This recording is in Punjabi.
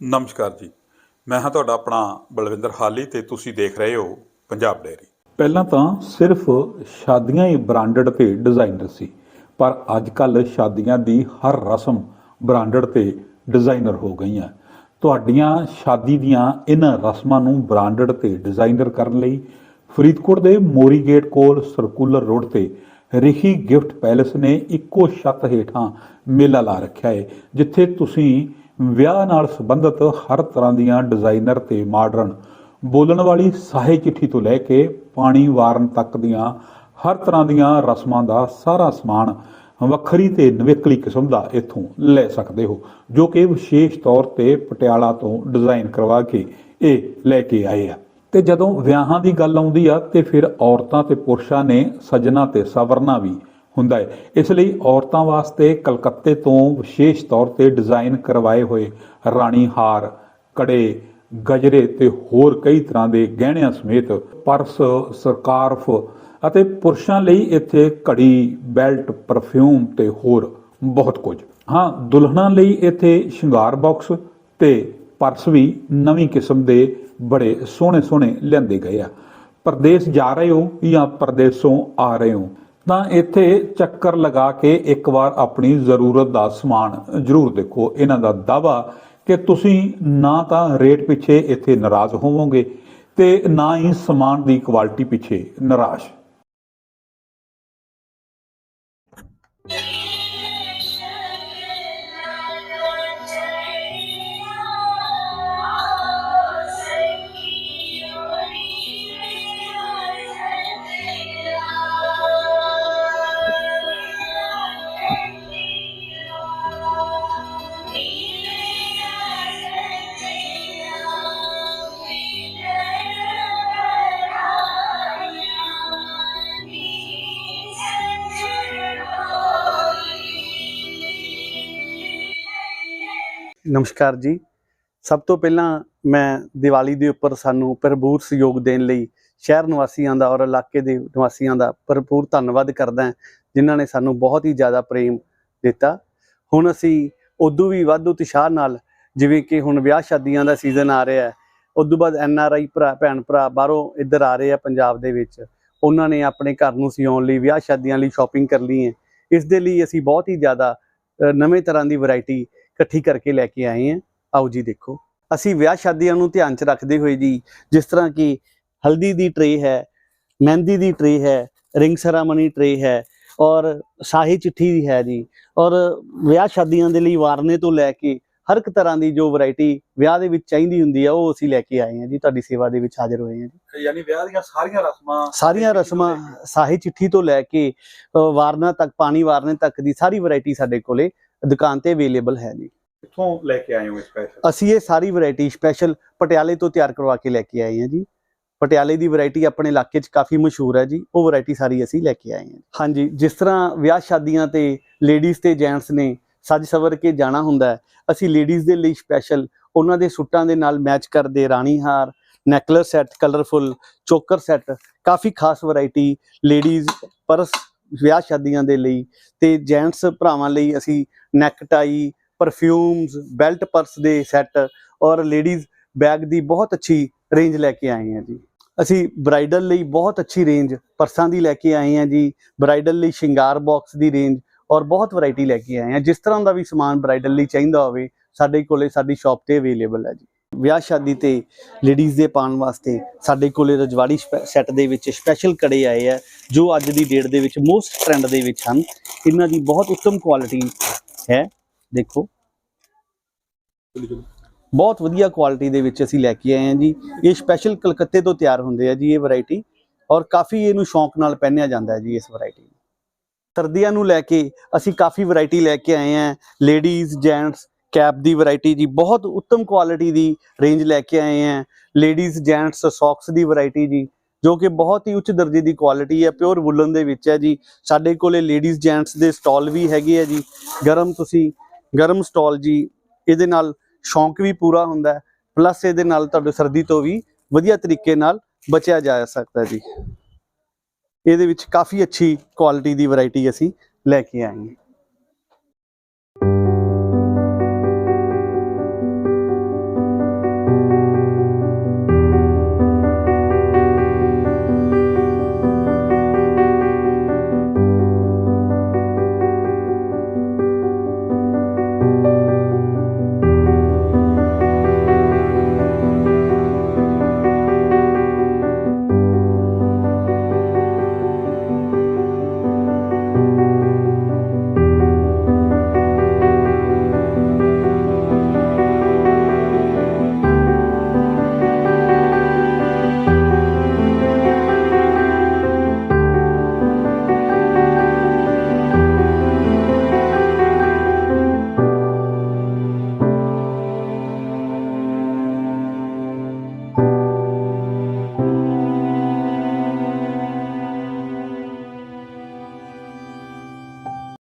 ਨਮਸਕਾਰ ਜੀ। ਮੈਂ ਹਾਂ ਤੁਹਾਡਾ ਆਪਣਾ ਬਲਵਿੰਦਰ ਹਾਲੀ ਤੇ ਤੁਸੀਂ ਦੇਖ ਰਹੇ ਹੋ ਪੰਜਾਬ ਡੈਰੀ ਪਹਿਲਾਂ ਤਾਂ ਸਿਰਫ ਸ਼ਾਦੀਆਂ ਹੀ ਬ੍ਰਾਂਡਡ ਤੇ ਡਿਜ਼ਾਈਨਰ ਸੀ, ਪਰ ਅੱਜ ਕੱਲ ਸ਼ਾਦੀਆਂ ਦੀ ਹਰ ਰਸਮ ਬ੍ਰਾਂਡਡ ਤੇ ਡਿਜ਼ਾਈਨਰ ਹੋ ਗਈਆਂ ਤੁਹਾਡੀਆਂ ਸ਼ਾਦੀ ਦੀਆਂ ਇਹਨਾਂ ਰਸਮਾਂ ਨੂੰ ਬ੍ਰਾਂਡਡ ਤੇ ਡਿਜ਼ਾਈਨਰ ਕਰਨ ਲਈ ਫਰੀਦਕੋਟ ਦੇ ਮੋਰੀ ਗੇਟ ਕੋਲ ਸਰਕੂਲਰ ਰੋਡ ਤੇ ਰਿਖੀ ਗਿਫਟ ਪੈਲੇਸ ਨੇ ਇੱਕੋ ਛੱਤ ਹੇਠਾਂ ਮੇਲਾ ਲਾ ਰੱਖਿਆ ਹੈ ਜਿੱਥੇ ਤੁਸੀਂ ਵਿਆਹ ਨਾਲ ਸੰਬੰਧਿਤ ਹਰ ਤਰ੍ਹਾਂ ਦੀਆਂ ਡਿਜ਼ਾਈਨਰ ਤੇ ਮਾਡਰਨ ਬੋਲਣ ਵਾਲੀ ਸਾਹੇ ਚਿੱਠੀ ਤੋਂ ਲੈ ਕੇ ਪਾਣੀ ਵਾਰਨ ਤੱਕ ਦੀਆਂ ਹਰ ਤਰ੍ਹਾਂ ਦੀਆਂ ਰਸਮਾਂ ਦਾ ਸਾਰਾ ਸਮਾਨ ਵੱਖਰੀ ਤੇ ਨਵੇਕਲੀ ਕਿਸਮ ਦਾ ਇੱਥੋਂ ਲੈ ਸਕਦੇ ਹੋ, ਜੋ ਕਿ ਵਿਸ਼ੇਸ਼ ਤੌਰ ਤੇ ਪਟਿਆਲਾ ਤੋਂ ਡਿਜ਼ਾਈਨ ਕਰਵਾ ਕੇ ਇਹ ਲੈ ਕੇ ਆਏ ਆ। ਤੇ ਜਦੋਂ ਵਿਆਹਾਂ ਦੀ ਗੱਲ ਆਉਂਦੀ ਆ, ਤੇ ਫਿਰ ਔਰਤਾਂ ਤੇ ਪੁਰਸ਼ਾਂ ਨੇ ਸਜਣਾ ਤੇ ਸਵਰਨਾ ਵੀ ਹੁੰਦਾ ਹੈ। ਇਸ ਲਈ ਔਰਤਾਂ ਵਾਸਤੇ ਕਲਕੱਤੇ ਤੋਂ ਵਿਸ਼ੇਸ਼ ਤੌਰ ਤੇ ਡਿਜ਼ਾਈਨ ਕਰਵਾਏ ਹੋਏ ਰਾਣੀ ਹਾਰ, ਕੜੇ, ਗਜਰੇ ਤੇ ਹੋਰ ਕਈ ਤਰ੍ਹਾਂ ਦੇ ਗਹਿਣਿਆਂ ਸਮੇਤ ਪਰਸ ਸਕਾਰਫ ਅਤੇ ਪੁਰਸ਼ਾਂ ਲਈ ਇੱਥੇ ਘੜੀ, ਬੈਲਟ, ਪਰਫਿਊਮ ਤੇ ਹੋਰ ਬਹੁਤ ਕੁਝ। ਹਾਂ, ਦੁਲਹਨਾਂ ਲਈ ਇੱਥੇ ਸ਼ਿੰਗਾਰ ਬਾਕਸ ਤੇ ਪਰਸ ਵੀ ਨਵੀਂ ਕਿਸਮ ਦੇ ਬੜੇ ਸੋਹਣੇ ਸੋਹਣੇ ਲਿਆਂਦੇ ਗਏ ਆ। ਪਰਦੇਸ ਜਾ ਰਹੇ ਹੋ ਜਾਂ ਪਰਦੇਸੋਂ ਆ ਰਹੇ ਹੋ? ਤਾਂ ਇੱਥੇ ਚੱਕਰ ਲਗਾ ਕੇ ਇੱਕ ਵਾਰ ਆਪਣੀ ਜ਼ਰੂਰਤ ਦਾ ਸਮਾਨ ਜ਼ਰੂਰ ਦੇਖੋ। ਇਹਨਾਂ ਦਾ ਦਾਵਾ ਕਿ ਤੁਸੀਂ ਨਾ ਤਾਂ ਰੇਟ ਪਿੱਛੇ ਇੱਥੇ ਨਾਰਾਜ਼ ਹੋਵੋਗੇ ਤੇ ਨਾ ਹੀ ਸਮਾਨ ਦੀ ਕੁਆਲਿਟੀ ਪਿੱਛੇ ਨਿਰਾਸ਼ ਨਮਸਕਾਰ ਜੀ। ਸਭ ਤੋਂ ਪਹਿਲਾਂ ਮੈਂ ਦੀਵਾਲੀ ਦੇ ਉੱਪਰ ਸਾਨੂੰ ਭਰਪੂਰ ਸਹਿਯੋਗ ਦੇਣ ਲਈ ਸ਼ਹਿਰ ਨਿਵਾਸੀਆਂ ਦਾ ਔਰ ਇਲਾਕੇ ਦੇ ਨਿਵਾਸੀਆਂ ਦਾ ਭਰਪੂਰ ਧੰਨਵਾਦ ਕਰਦਾ ਹਾਂ, ਜਿਨ੍ਹਾਂ ਨੇ ਸਾਨੂੰ ਬਹੁਤ ਹੀ ਜ਼ਿਆਦਾ ਪ੍ਰੇਮ ਦਿੱਤਾ। ਹੁਣ ਅਸੀਂ ਉਦੋਂ ਵੀ ਵੱਧ ਉਤਸ਼ਾਹ ਨਾਲ, ਜਿਵੇਂ ਕਿ ਹੁਣ ਵਿਆਹ ਸ਼ਾਦੀਆਂ ਦਾ ਸੀਜ਼ਨ ਆ ਰਿਹਾ ਹੈ, ਉਦੋਂ ਬਾਅਦ ਐਨ ਆਰ ਆਈ ਭਰਾ, ਭੈਣ ਭਰਾ ਬਾਹਰੋਂ ਇੱਧਰ ਆ ਰਹੇ ਆ ਪੰਜਾਬ ਦੇ ਵਿੱਚ। ਉਹਨਾਂ ਨੇ ਆਪਣੇ ਘਰ ਨੂੰ ਸਿਉਣ ਲਈ ਵਿਆਹ ਸ਼ਾਦੀਆਂ ਲਈ ਸ਼ਾਪਿੰਗ ਕਰ ਲਈ ਹੈ ਇਸ ਦੇ ਲਈ ਅਸੀਂ ਬਹੁਤ ਹੀ ਜ਼ਿਆਦਾ ਨਵੇਂ ਤਰ੍ਹਾਂ ਦੀ ਵੈਰਾਈਟੀ ਇਕੱਠੀ ਕਰਕੇ ਲੈ ਕੇ ਆਏ ਹਾਂ ਆਓ ਜੀ ਦੇਖੋ। ਅਸੀਂ ਵਿਆਹ ਸ਼ਾਦੀਆਂ ਨੂੰ ਧਿਆਨ 'ਚ ਰੱਖਦੇ ਹੋਏ ਜੀ ਜਿਸ ਤਰ੍ਹਾਂ ਕਿ ਹਲਦੀ ਦੀ ਟਰੇ ਹੈ ਮਹਿੰਦੀ ਦੀ ਟਰੇ ਹੈ ਰਿੰਗ ਸੈਰਾਮਨੀ ਟਰੇ ਹੈ ਔਰ ਸ਼ਾਹੀ ਚਿੱਠੀ ਵੀ ਹੈ ਜੀ। ਔਰ ਵਿਆਹ ਸ਼ਾਦੀਆਂ ਦੇ ਲਈ ਵਾਰਨੇ ਤੋਂ ਲੈ ਕੇ ਹਰ ਇੱਕ ਤਰ੍ਹਾਂ ਦੀ ਜੋ ਵੈਰਾਈਟੀ ਵਿਆਹ ਦੇ ਵਿੱਚ ਚਾਹੀਦੀ ਹੁੰਦੀ ਆ ਉਹ ਅਸੀਂ ਲੈ ਕੇ ਆਏ ਹਾਂ ਜੀ ਤੁਹਾਡੀ ਸੇਵਾ ਦੇ ਵਿੱਚ ਹਾਜ਼ਰ ਹੋਏ ਹਾਂ ਜੀ। ਯਾਨੀ ਵਿਆਹ ਦੀਆਂ ਸਾਰੀਆਂ ਰਸਮਾਂ ਸਾਰੀਆਂ ਰਸਮਾਂ ਸਾਹੀ ਚਿੱਠੀ ਤੋਂ ਲੈ ਕੇ ਵਾਰਨਾ ਤੱਕ ਪਾਣੀ ਵਾਰਨੇ ਤੱਕ ਦੀ ਸਾਰੀ ਵੈਰਾਈਟੀ ਸਾਡੇ ਕੋਲੇ ਦੁਕਾਨ ਤੇ ਅਵੇਲੇਬਲ ਹੈ ਜੀ। ਕਿੱਥੋਂ ਲੈ ਕੇ ਆਏ ਹੋ ਸਪੈਸ਼ਲ ਅਸੀਂ ਇਹ ਸਾਰੀ ਵੈਰਾਈਟੀ ਸਪੈਸ਼ਲ ਪਟਿਆਲੇ ਤੋਂ ਤਿਆਰ ਕਰਵਾ ਕੇ ਲੈ ਕੇ ਆਏ ਹਾਂ ਜੀ। ਪਟਿਆਲੇ ਦੀ ਵੈਰਾਈਟੀ ਆਪਣੇ ਇਲਾਕੇ 'ਚ ਕਾਫੀ ਮਸ਼ਹੂਰ ਹੈ ਜੀ। ਉਹ ਵੈਰਾਈਟੀ ਸਾਰੀ ਅਸੀਂ ਲੈ ਕੇ ਆਏ ਹਾਂ ਹਾਂਜੀ ਜਿਸ ਤਰ੍ਹਾਂ ਵਿਆਹ ਸ਼ਾਦੀਆਂ ਤੇ ਲੇਡੀਜ਼ ਤੇ ਜੈਂਟਸ ਨੇ ਸੱਜ ਸਵਰ ਕੇ ਜਾਣਾ ਹੁੰਦਾ ਅਸੀਂ ਲੇਡੀਜ਼ ਦੇ ਲਈ ਸਪੈਸ਼ਲ ਉਹਨਾਂ ਦੇ ਸੂਟਾਂ ਦੇ ਨਾਲ ਮੈਚ ਕਰਦੇ ਰਾਣੀ ਹਾਰ necklace set colourful choker set ਕਾਫੀ ਖਾਸ ਵੈਰਾਈਟੀ ਲੇਡੀਜ਼ ਪਰਸ ਵਿਆਹ ਸ਼ਾਦੀਆਂ ਦੇ ਲਈ ਤੇ ਜੈਂਟਸ ਭਰਾਵਾਂ ਲਈ ਅਸੀਂ neck tie perfumes belt purse ਦੇ ਸੈੱਟ ਔਰ ਲੇਡੀਜ਼ ਬੈਗ ਦੀ ਬਹੁਤ ਅੱਛੀ ਰੇਂਜ ਲੈ ਕੇ ਆਏ ਹਾਂ ਜੀ। ਅਸੀਂ ਬ੍ਰਾਈਡਲ ਲਈ ਬਹੁਤ ਅੱਛੀ ਰੇਂਜ ਪਰਸਾਂ ਦੀ ਲੈ ਕੇ ਆਏ ਹਾਂ ਜੀ। ਬ੍ਰਾਈਡਲ ਲਈ ਸ਼ਿੰਗਾਰ ਬਾਕਸ ਦੀ ਰੇਂਜ ਔਰ ਬਹੁਤ ਵੈਰਾਈਟੀ ਲੈ ਕੇ ਆਏ ਹਾਂ। ਜਿਸ ਤਰ੍ਹਾਂ ਦਾ ਵੀ ਸਮਾਨ ਬ੍ਰਾਈਡਲ ਲਈ ਚਾਹੀਦਾ ਹੋਵੇ, ਸਾਡੇ ਕੋਲੇ ਸਾਡੀ ਸ਼ਾਪ ਤੇ ਅਵੇਲੇਬਲ ਹੈ ਜੀ। ਵਿਆਹ ਸ਼ਾਦੀ ਤੇ ਲੇਡੀਜ਼ ਦੇ ਪਾਉਣ ਵਾਸਤੇ ਸਾਡੇ ਕੋਲੇ ਰਜਵਾੜੀ ਸੈੱਟ ਦੇ ਵਿੱਚ ਸਪੈਸ਼ਲ ਕੜੇ ਆਏ ਆ, ਜੋ ਅੱਜ ਦੀ ਡੇਟ ਦੇ ਵਿੱਚ ਮੋਸਟ ਟ੍ਰੈਂਡ ਦੇ ਵਿੱਚ ਹਨ। ਇਹਨਾਂ ਦੀ ਬਹੁਤ ਉੱਤਮ ਕੁਆਲਿਟੀ ਹੈ। ਦੇਖੋ। ਬਹੁਤ ਵਧੀਆ ਕੁਆਲਿਟੀ ਦੇ ਵਿੱਚ ਅਸੀਂ ਲੈ ਕੇ ਆਏ ਹਾਂ ਜੀ। ਇਹ ਸਪੈਸ਼ਲ ਕਲਕੱਤੇ ਤੋਂ ਤਿਆਰ ਹੁੰਦੇ ਆ ਜੀ ਇਹ ਵੈਰਾਈਟੀ ਔਰ ਕਾਫੀ ਇਹਨੂੰ ਸ਼ੌਂਕ ਨਾਲ ਪਹਿਨਿਆ ਜਾਂਦਾ ਹੈ ਜੀ ਇਸ ਵੈਰਾਈਟੀ ਨੂੰ। ਸਰਦੀਆਂ ਨੂੰ ਲੈ ਕੇ ਅਸੀਂ ਕਾਫੀ ਵੈਰਾਈਟੀ ਲੈ ਕੇ ਆਏ ਹਾਂ। ਲੇਡੀਜ਼ ਜੈਂਟਸ ਕੈਪ ਦੀ ਵੈਰਾਈਟੀ ਜੀ, ਬਹੁਤ ਉੱਤਮ ਕੁਆਲਿਟੀ ਦੀ ਰੇਂਜ ਲੈ ਕੇ ਆਏ ਹਾਂ। ਲੇਡੀਜ਼ ਜੈਂਟਸ ਸੌਕਸ ਦੀ ਵੈਰਾਈਟੀ ਜੀ, ਜੋ ਕਿ ਬਹੁਤ ਹੀ ਉੱਚ ਦਰਜੇ ਦੀ ਕੁਆਲਿਟੀ ਹੈ ਪਿਓਰ ਵੁਲਨ ਦੇ ਵਿੱਚ ਹੈ ਜੀ। ਸਾਡੇ ਕੋਲੇ ਲੇਡੀਜ਼ ਜੈਂਟਸ ਦੇ ਸਟਾਲ ਵੀ ਹੈਗੇ ਆ ਜੀ। ਗਰਮ ਤੁਸੀਂ, ਗਰਮ ਸਟਾਲ ਜੀ, ਇਹਦੇ ਨਾਲ ਸ਼ੌਂਕ ਵੀ ਪੂਰਾ ਹੁੰਦਾ ਹੈ। ਪਲੱਸ ਇਹਦੇ ਨਾਲ ਤੁਹਾਡੇ ਸਰਦੀ ਤੋਂ ਵੀ ਵਧੀਆ ਤਰੀਕੇ ਨਾਲ ਬਚਿਆ ਜਾ ਸਕਦਾ ਜੀ। ਇਹਦੇ ਵਿੱਚ ਕਾਫੀ ਅੱਛੀ ਕੁਆਲਿਟੀ ਦੀ ਵੈਰਾਈਟੀ ਅਸੀਂ ਲੈ ਕੇ ਆਏ ਹਾਂ।